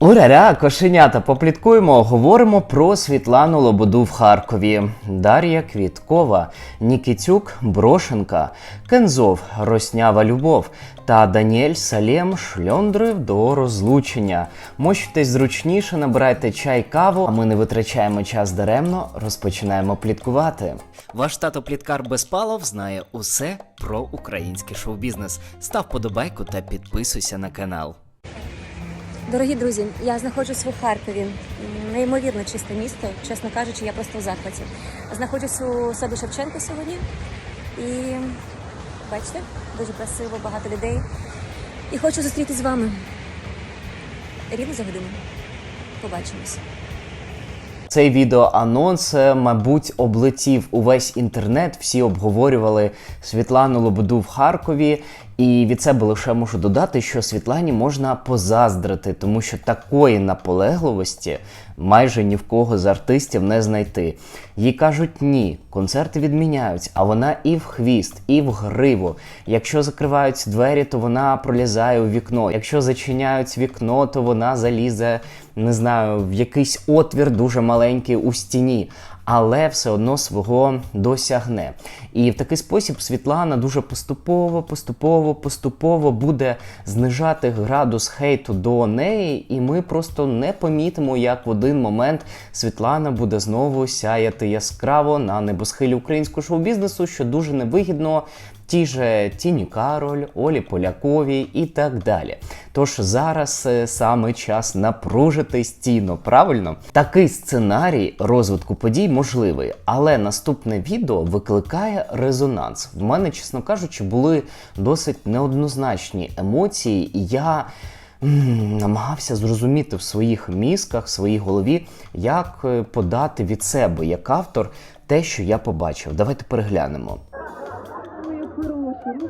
Ураря, кошенята, попліткуємо, говоримо про Світлану Лободу в Харкові, Дар'я Квіткова, Нікітюк Брошенка, Кензов Роснява Любов та Даніель Салєм шльондрив до розлучення. Мощтесь зручніше, набирайте чай, каву, а ми не витрачаємо час даремно, розпочинаємо пліткувати. Ваш тато Пліткар Безпалов знає усе про український шоу-бізнес. Став подобайку та підписуйся на канал. Дорогі друзі, я знаходжусь у Харкові. Неймовірно чисте місто. Чесно кажучи, я просто в захваті. Знаходжусь у себе Шевченко сьогодні. І бачите, дуже красиво, багато людей. І хочу зустрітися з вами. Рівно за годину. Побачимось. Цей відеоанонс, е, мабуть, облетів увесь інтернет. Всі обговорювали Світлану Лободу в Харкові. І від себе лише можу додати, що Світлані можна позаздрити, тому що такої наполегливості майже ні в кого з артистів не знайти. Їй кажуть ні, концерти відміняють, а вона і в хвіст, і в гриву. Якщо закривають двері, то вона пролізає у вікно. Якщо зачиняють вікно, то вона залізе, не знаю, в якийсь отвір дуже маленький у стіні. Але все одно свого досягне. І в такий спосіб Світлана дуже поступово, поступово, поступово буде знижати градус хейту до неї, і ми просто не помітимо, як в один момент Світлана буде знову сяяти яскраво на небосхилі українського шоу-бізнесу, що дуже невигідно ті же Тіні Кароль, Олі Поляковій і так далі. Тож зараз е, саме час напружити стіну, правильно? Такий сценарій розвитку подій можливий, але наступне відео викликає резонанс. В мене, чесно кажучи, були досить неоднозначні емоції, і я. Намагався зрозуміти в своїх мізках, в своїй голові, як е, подати від себе як автор те, що я побачив. Давайте переглянемо.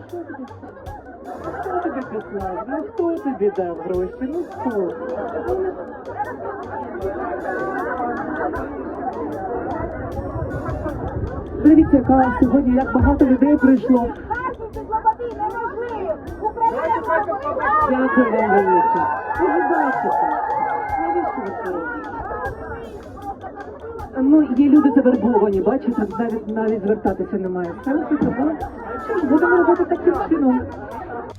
Хто тобі писав? Ну хто тобі дав гроші? Ну хто? Дивіться, яка сьогодні, як багато людей прийшло. Дякую вам велике. Ви бачите. Ну, є люди завербовані, бачите, навіть навіть звертатися немає сенсу, тому будемо робити таким чином.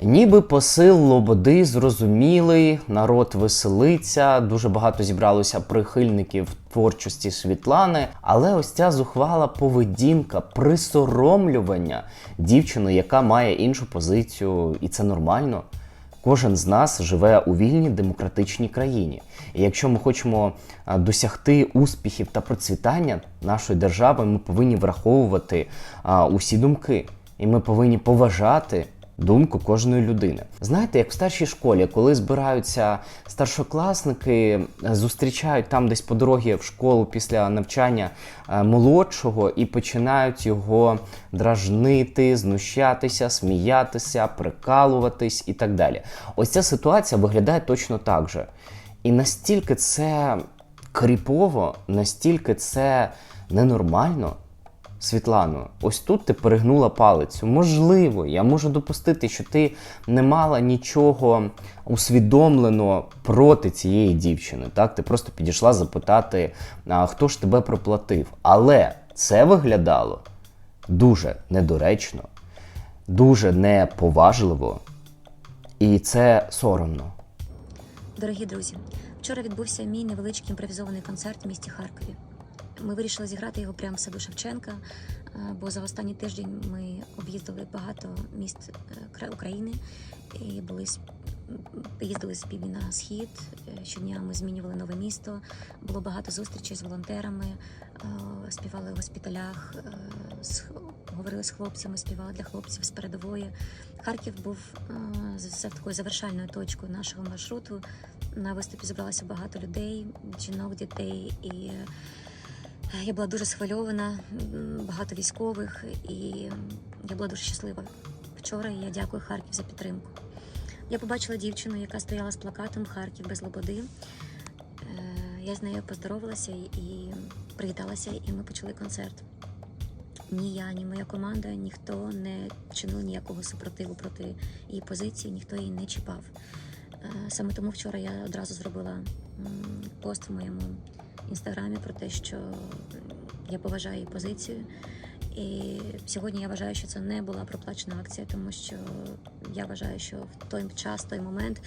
Ніби посил Лободи зрозумілий, народ веселиться, дуже багато зібралося прихильників творчості Світлани. Але ось ця зухвала поведінка, присоромлювання дівчини, яка має іншу позицію, і це нормально. Кожен з нас живе у вільній демократичній країні. І якщо ми хочемо досягти успіхів та процвітання нашої держави, ми повинні враховувати усі думки, і ми повинні поважати думку кожної людини. Знаєте, як в старшій школі, коли збираються старшокласники, е, зустрічають там десь по дорозі в школу після навчання е, молодшого і починають його дражнити, знущатися, сміятися, прикалуватись і так далі. Ось ця ситуація виглядає точно так же. І настільки це кріпово, настільки це ненормально. Світлано, ось тут ти перегнула палицю. Можливо, я можу допустити, що ти не мала нічого усвідомлено проти цієї дівчини. Так, ти просто підійшла запитати, а хто ж тебе проплатив. Але це виглядало дуже недоречно, дуже неповажливо, і це соромно. Дорогі друзі, вчора відбувся мій невеличкий імпровізований концерт в місті Харкові. Ми вирішили зіграти його прямо в саду Шевченка, е, бо за останній тиждень ми об'їздили багато міст е, кра- України і були їздили півдня на схід. Е, Щодня ми змінювали нове місто. Було багато зустрічей з волонтерами, співали в госпіталях, говорили з хлопцями, співали для хлопців з передової. Харків був такою завершальною точкою нашого маршруту. На виступі зібралося багато людей, жінок, дітей, і я була дуже схвильована, багато військових, і я була дуже щаслива. Вчора я дякую Харків за підтримку. Я побачила дівчину, яка стояла з плакатом Харків без лободи. Е, Я з нею поздоровалася і- привіталася, і ми почали концерт. Ні я, ні моя команда, ніхто не чинив ніякого супротиву проти її позиції, ніхто її не чіпав. Е, Саме тому вчора я одразу зробила пост в моєму інстаграмі про те, що я поважаю її позицію. І сьогодні я вважаю, що це не була проплачена акція, тому що я вважаю, що в той час, той момент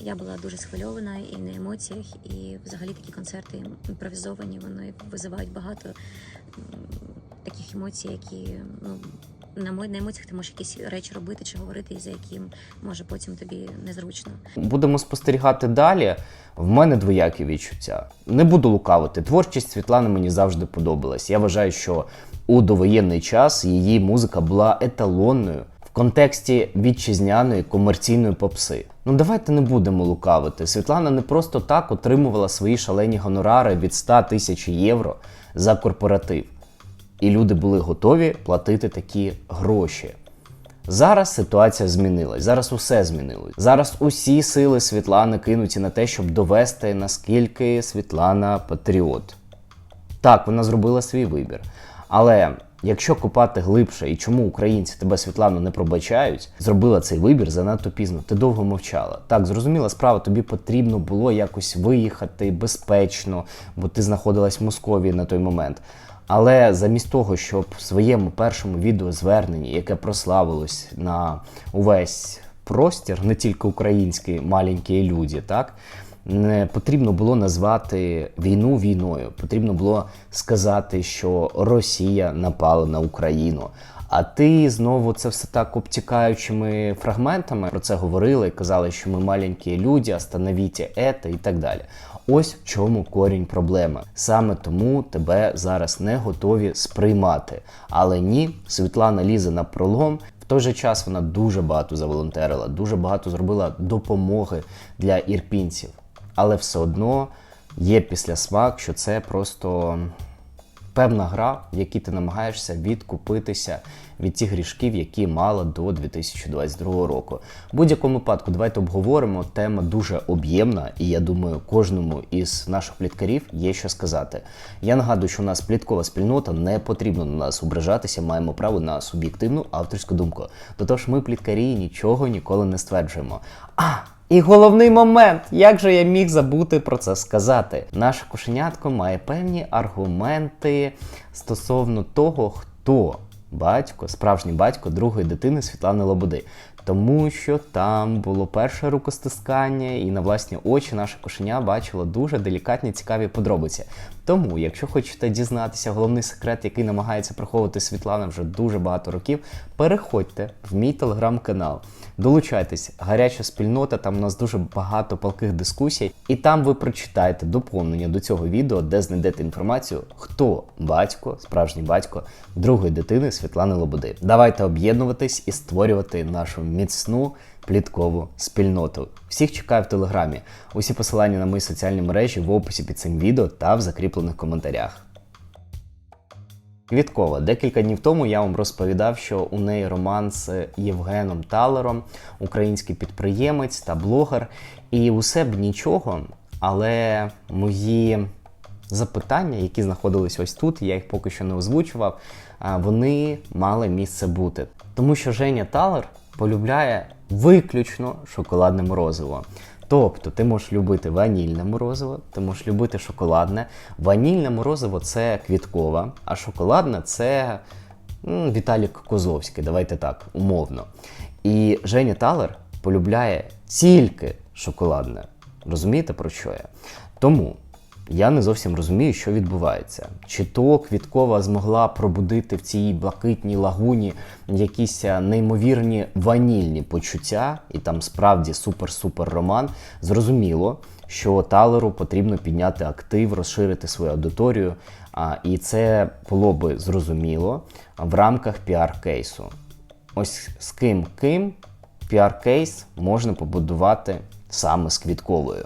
я була дуже схвильована і на емоціях, і взагалі такі концерти імпровізовані, вони визивають багато таких емоцій, які ну. На мо- на емоціях ти можеш якісь речі робити чи говорити, за яким може потім тобі незручно. Будемо спостерігати далі. В мене двоякі відчуття. Не буду лукавити. Творчість Світлани мені завжди подобалась. Я вважаю, що у довоєнний час її музика була еталонною в контексті вітчизняної комерційної попси. Ну давайте не будемо лукавити. Світлана не просто так отримувала свої шалені гонорари від 100 тисяч євро за корпоратив. І люди були готові платити такі гроші. Зараз ситуація змінилась. Зараз усе змінилось. Зараз усі сили Світлани кинуті на те, щоб довести, наскільки Світлана патріот. Так, вона зробила свій вибір. Але якщо копати глибше і чому українці тебе Світлану не пробачають, зробила цей вибір занадто пізно. Ти довго мовчала. Так, зрозуміла справа, тобі потрібно було якось виїхати безпечно, бо ти знаходилась в Московії на той момент. Але замість того, щоб в своєму першому відеозверненні, яке прославилось на увесь простір, не тільки українські маленькі люди, так не потрібно було назвати війну війною. Потрібно було сказати, що Росія напала на Україну. А ти знову це все так обтікаючими фрагментами про це говорили казали, що ми маленькі люди, остановіть це і так далі. Ось в чому корінь проблеми. Саме тому тебе зараз не готові сприймати. Але ні, Світлана лізе на пролом. В той же час вона дуже багато заволонтерила, дуже багато зробила допомоги для ірпінців. Але все одно є післясмак, що це просто певна гра, в якій ти намагаєшся відкупитися від тих грішків, які мала до 2022 року. В будь-якому випадку, давайте обговоримо. Тема дуже об'ємна, і я думаю, кожному із наших пліткарів є що сказати. Я нагадую, що у нас пліткова спільнота, не потрібно на нас ображатися, маємо право на суб'єктивну авторську думку. До того ж, ми пліткарі нічого ніколи не стверджуємо. А! І головний момент, як же я міг забути про це сказати? Наше кошенятко має певні аргументи стосовно того, хто батько, справжній батько другої дитини Світлани Лободи. Тому що там було перше рукостискання, і на власні очі наше кошеня бачило дуже делікатні цікаві подробиці. Тому, якщо хочете дізнатися головний секрет, який намагається приховувати Світлана вже дуже багато років, переходьте в мій телеграм-канал. Долучайтесь, гаряча спільнота, там у нас дуже багато палких дискусій, і там ви прочитаєте доповнення до цього відео, де знайдете інформацію, хто батько, справжній батько другої дитини Світлани Лободи. Давайте об'єднуватись і створювати нашу міцну пліткову спільноту. Всіх чекаю в телеграмі. Усі посилання на мої соціальні мережі в описі під цим відео та в закріплених коментарях. Квіткова. Декілька днів тому я вам розповідав, що у неї роман з Євгеном Талером, український підприємець та блогер. І усе б нічого, але мої запитання, які знаходились ось тут, я їх поки що не озвучував, вони мали місце бути. Тому що Женя Талер полюбляє виключно шоколадне морозиво. Тобто ти можеш любити ванільне морозиво, ти можеш любити шоколадне. Ванільне морозиво це квіткова, а шоколадне це м, Віталік Козовський, давайте так, умовно. І Женя Талер полюбляє тільки шоколадне. Розумієте про що я? Тому я не зовсім розумію, що відбувається. Чи то Квіткова змогла пробудити в цій блакитній лагуні якісь неймовірні ванільні почуття, і там справді супер-супер роман. Зрозуміло, що Талеру потрібно підняти актив, розширити свою аудиторію. А, і це було би зрозуміло в рамках піар-кейсу. Ось з ким ким піар-кейс можна побудувати саме з квітковою.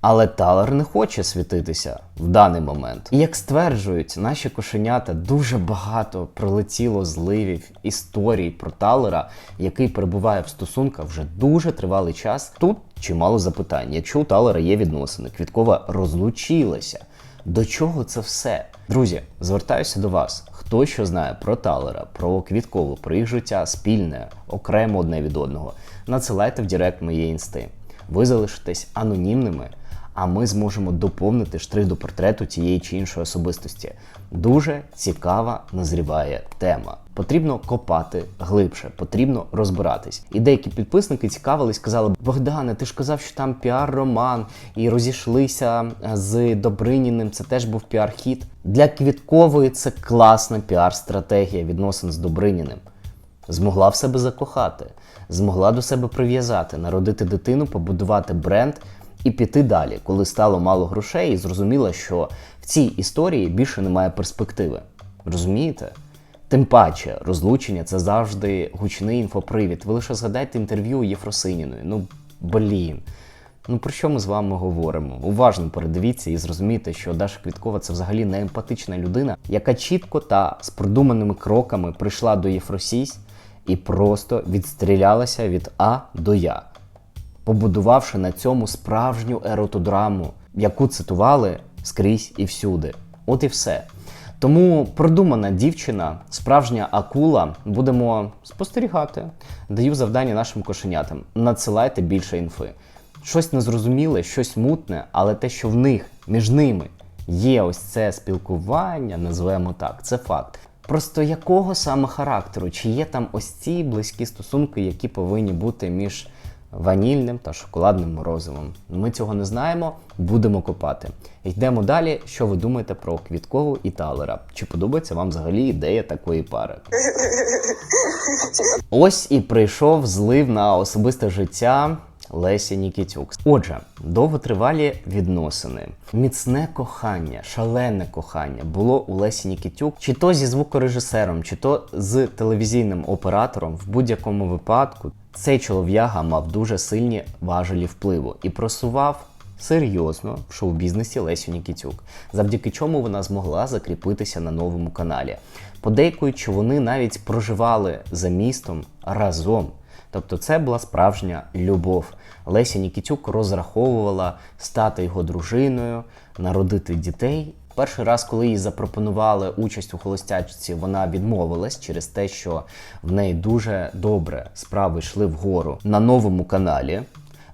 Але Талер не хоче світитися в даний момент. І як стверджують наші кошенята, дуже багато пролетіло зливів історій про Талера, який перебуває в стосунках вже дуже тривалий час. Тут чимало запитань. Якщо у Талера є відносини, Квіткова розлучилася. До чого це все? Друзі, звертаюся до вас. Хто що знає про Талера, про Квіткову, про їх життя спільне, окремо одне від одного, надсилайте в Директ моєї інсти. Ви залишитесь анонімними, а ми зможемо доповнити штрих до портрету тієї чи іншої особистості. Дуже цікава назріває тема. Потрібно копати глибше, потрібно розбиратись. І деякі підписники цікавились, казали: Богдане, ти ж казав, що там піар-роман, і розійшлися е, з Добриніним. Це теж був піар-хіт. Для Квіткової це класна піар-стратегія відносин з Добриніним. Змогла в себе закохати, змогла до себе прив'язати, народити дитину, побудувати бренд і піти далі, коли стало мало грошей, і зрозуміла, що в цій історії більше немає перспективи. Розумієте? Тим паче, розлучення це завжди гучний інфопривід. Ви лише згадайте інтерв'ю Єфросиніної. Ну, блін. Ну про що ми з вами говоримо? Уважно передивіться і зрозумійте, що Даша Квіткова це взагалі не емпатична людина, яка чітко та з продуманими кроками прийшла до Єфросісь і просто відстрілялася від А до Я, побудувавши на цьому справжню еротодраму, яку цитували скрізь і всюди. От і все. Тому продумана дівчина, справжня акула, будемо спостерігати. Даю завдання нашим кошенятам. Надсилайте більше інфи. Щось незрозуміле, щось мутне, але те, що в них між ними є ось це спілкування, називаємо так, це факт. Просто якого саме характеру? Чи є там ось ці близькі стосунки, які повинні бути між ванільним та шоколадним морозивом? Ми цього не знаємо, будемо копати. Йдемо далі. Що ви думаєте про Квіткову і Талера? Чи подобається вам взагалі ідея такої пари? Ось і прийшов злив на особисте життя Лесі Нікітюк. Отже, довготривалі відносини, міцне кохання, шалене кохання було у Лесі Нікітюк, чи то зі звукорежисером, чи то з телевізійним оператором. В будь-якому випадку цей чолов'яга мав дуже сильні важелі впливу і просував серйозно в шоу-бізнесі Лесю Нікітюк, завдяки чому вона змогла закріпитися на новому каналі. Подейкують, що вони навіть проживали за містом разом. Тобто це була справжня любов. Леся Нікітюк розраховувала стати його дружиною, народити дітей. Перший раз, коли їй запропонували участь у холостячці, вона відмовилась через те, що в неї дуже добре справи йшли вгору на новому каналі.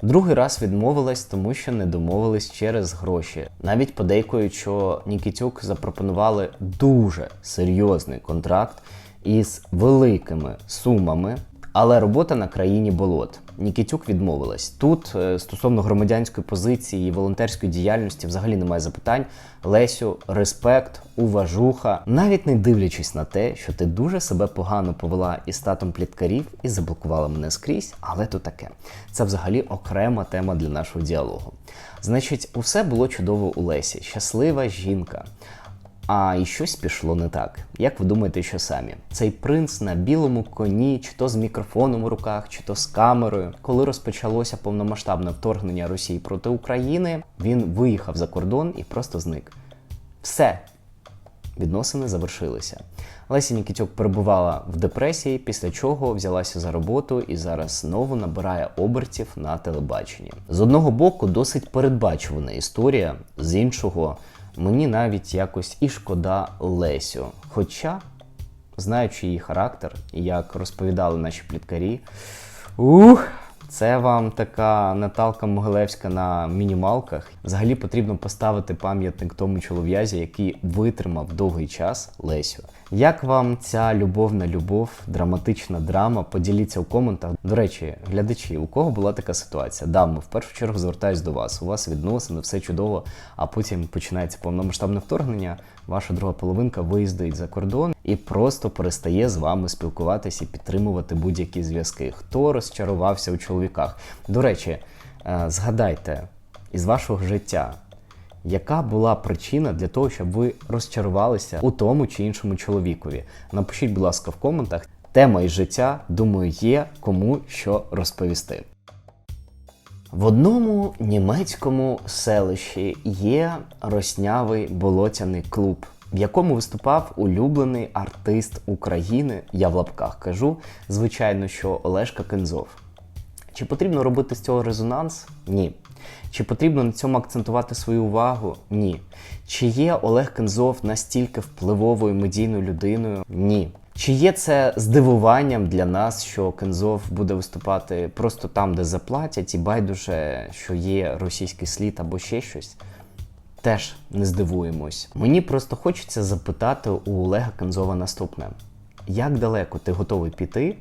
Другий раз відмовилась, тому що не домовились через гроші. Навіть подейкують, що Нікітюк запропонували дуже серйозний контракт із великими сумами. Але робота на країні болот. Нікітюк відмовилась. Тут е, стосовно громадянської позиції і волонтерської діяльності взагалі немає запитань. Лесю, респект, уважуха, навіть не дивлячись на те, що ти дуже себе погано повела із статом пліткарів і заблокувала мене скрізь, але то таке. Це взагалі окрема тема для нашого діалогу. Значить, усе було чудово у Лесі. Щаслива жінка. А і щось пішло не так. Як ви думаєте, що самі? Цей принц на білому коні, чи то з мікрофоном у руках, чи то з камерою. Коли розпочалося повномасштабне вторгнення Росії проти України, він виїхав за кордон і просто зник. Все. Відносини завершилися. Леся Нікітюк перебувала в депресії, після чого взялася за роботу і зараз знову набирає обертів на телебаченні. З одного боку, досить передбачувана історія, з іншого мені навіть якось і шкода Лесю. Хоча, знаючи її характер, як розповідали наші пліткарі, ух, це вам така Наталка Могилевська на мінімалках. Взагалі потрібно поставити пам'ятник тому чолов'язі, який витримав довгий час Лесю. Як вам ця любовна любов, драматична драма? Поділіться у коментах. До речі, глядачі, у кого була така ситуація? Дами, в першу чергу звертаюсь до вас. У вас відносини, все чудово, а потім починається повномасштабне вторгнення. Ваша друга половинка виїздить за кордон і просто перестає з вами спілкуватися і підтримувати будь-які зв'язки. Хто розчарувався у чоловіках? До речі, е, згадайте із вашого життя. Яка була причина для того, щоб ви розчарувалися у тому чи іншому чоловікові? Напишіть, будь ласка, в коментах. Тема із життя, думаю, є кому що розповісти. В одному німецькому селищі є роснявий болотяний клуб, в якому виступав улюблений артист України. Я в лапках кажу, звичайно, що Олешка Кензов. Чи потрібно робити з цього резонанс? Ні. Чи потрібно на цьому акцентувати свою увагу? Ні. Чи є Олег Кензов настільки впливовою медійною людиною? Ні. Чи є це здивуванням для нас, що Кензов буде виступати просто там, де заплатять, і байдуже, що є російський слід або ще щось? Теж не здивуємось. Мені просто хочеться запитати у Олега Кензова наступне: як далеко ти готовий піти,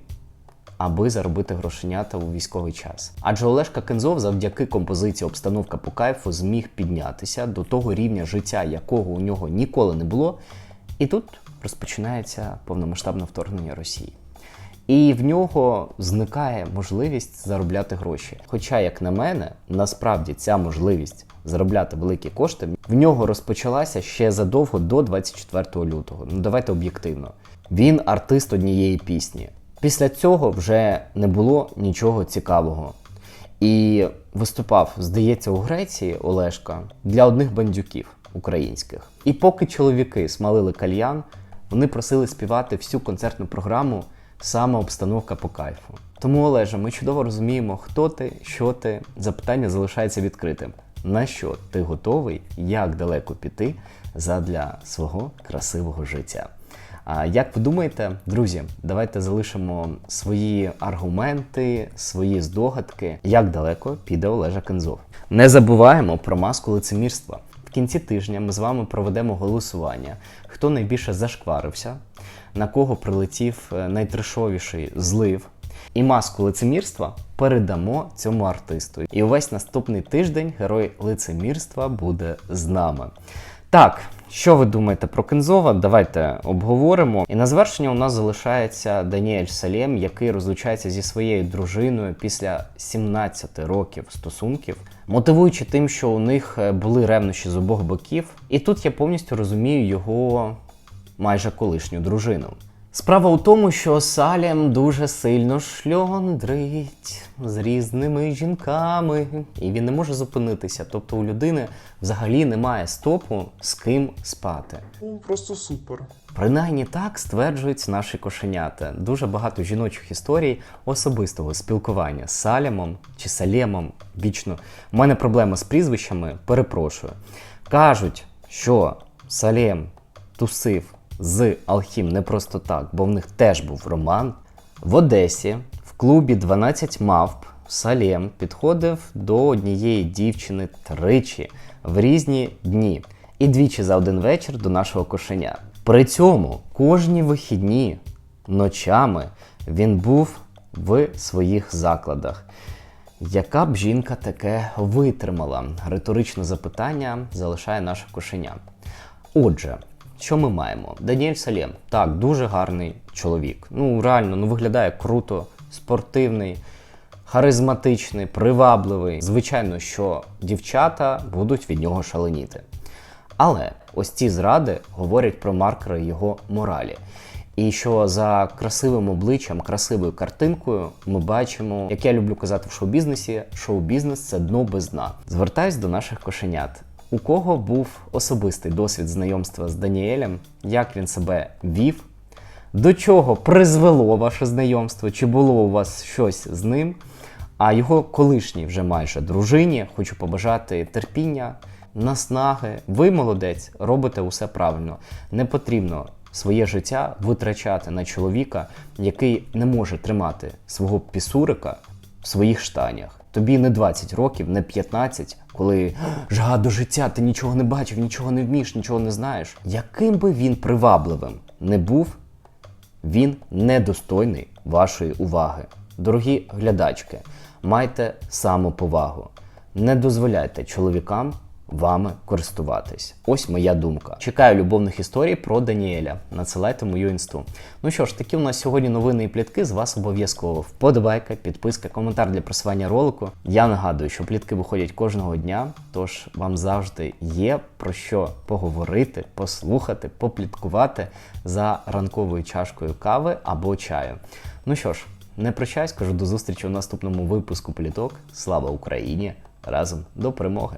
аби заробити грошенята у військовий час? Адже Олешка Кензов завдяки композиції Обстановка по кайфу зміг піднятися до того рівня життя, якого у нього ніколи не було. І тут розпочинається повномасштабне вторгнення Росії. І в нього зникає можливість заробляти гроші. Хоча, як на мене, насправді ця можливість заробляти великі кошти в нього розпочалася ще задовго до 24 лютого. Ну давайте об'єктивно. Він артист однієї пісні. Після цього вже не було нічого цікавого. І виступав, здається, у Греції Олешка для одних бандюків українських. І поки чоловіки смалили кальян, вони просили співати всю концертну програму саме обстановка по кайфу. Тому, Олеже, ми чудово розуміємо, хто ти, що ти. Запитання залишається відкритим. На що ти готовий, як далеко піти задля свого красивого життя? А як ви думаєте, друзі, давайте залишимо свої аргументи, свої здогадки, як далеко піде Олежа Кензов. Не забуваємо про маску лицемірства. Кінці тижня ми з вами проведемо голосування, хто найбільше зашкварився, на кого прилетів е, найтрешовіший злив. І маску лицемірства передамо цьому артисту. І увесь наступний тиждень герой лицемірства буде з нами. Так, що ви думаєте про Кензова? Давайте обговоримо. І на завершення у нас залишається Даніель Салєм, який розлучається зі своєю дружиною після 17 років стосунків, мотивуючи тим, що у них е, були ревнощі з обох боків. І тут я повністю розумію його майже колишню дружину. Справа у тому, що Салєм дуже сильно шльондрить з різними жінками, і він не може зупинитися. Тобто у людини взагалі немає стопу з ким спати. Ну, просто супер. Принаймні так стверджують наші кошенята. Дуже багато жіночих історій особистого спілкування з Салямом чи Салємом. Вічно у мене проблема з прізвищами, перепрошую. Кажуть, що Салєм тусив з Алхім не просто так, бо в них теж був роман. В Одесі в клубі 12 мавп Салєм підходив до однієї дівчини тричі в різні дні і двічі за один вечір до нашого кошеня. При цьому кожні вихідні ночами він був в своїх закладах. Яка б жінка таке витримала? Риторичне запитання залишає наше кошеня. Отже, що ми маємо? Даніель Салєм, так, дуже гарний чоловік. Ну, реально, ну виглядає круто, спортивний, харизматичний, привабливий. Звичайно, що дівчата будуть від нього шаленіти. Але ось ці зради говорять про маркери його моралі. І що за красивим обличчям, красивою картинкою ми бачимо, як я люблю казати в шоу-бізнесі, шоу-бізнес це дно без дна. Звертаюсь до наших кошенят. У кого був особистий досвід знайомства з Даніелем, як він себе вів, до чого призвело ваше знайомство, чи було у вас щось з ним? А його колишній вже майже дружині хочу побажати терпіння, наснаги. Ви молодець, робите усе правильно. Не потрібно своє життя витрачати на чоловіка, який не може тримати свого пісурика в своїх штанях. Тобі не 20 років, не 15, коли жага до життя, ти нічого не бачив, нічого не вмієш, нічого не знаєш. Яким би він привабливим не був, він недостойний вашої уваги. Дорогі глядачки, майте самоповагу. Не дозволяйте чоловікам вами користуватись. Ось моя думка. Чекаю любовних історій про Даніеля. Надсилайте мою інсту. Ну що ж, такі у нас сьогодні новини і плітки. З вас обов'язково вподобайка, підписка, коментар для просування ролику. Я нагадую, що плітки виходять кожного дня, тож вам завжди є про що поговорити, послухати, попліткувати за ранковою чашкою кави або чаю. Ну що ж, не прощаюсь, кажу до зустрічі у наступному випуску пліток. Слава Україні! Разом до перемоги!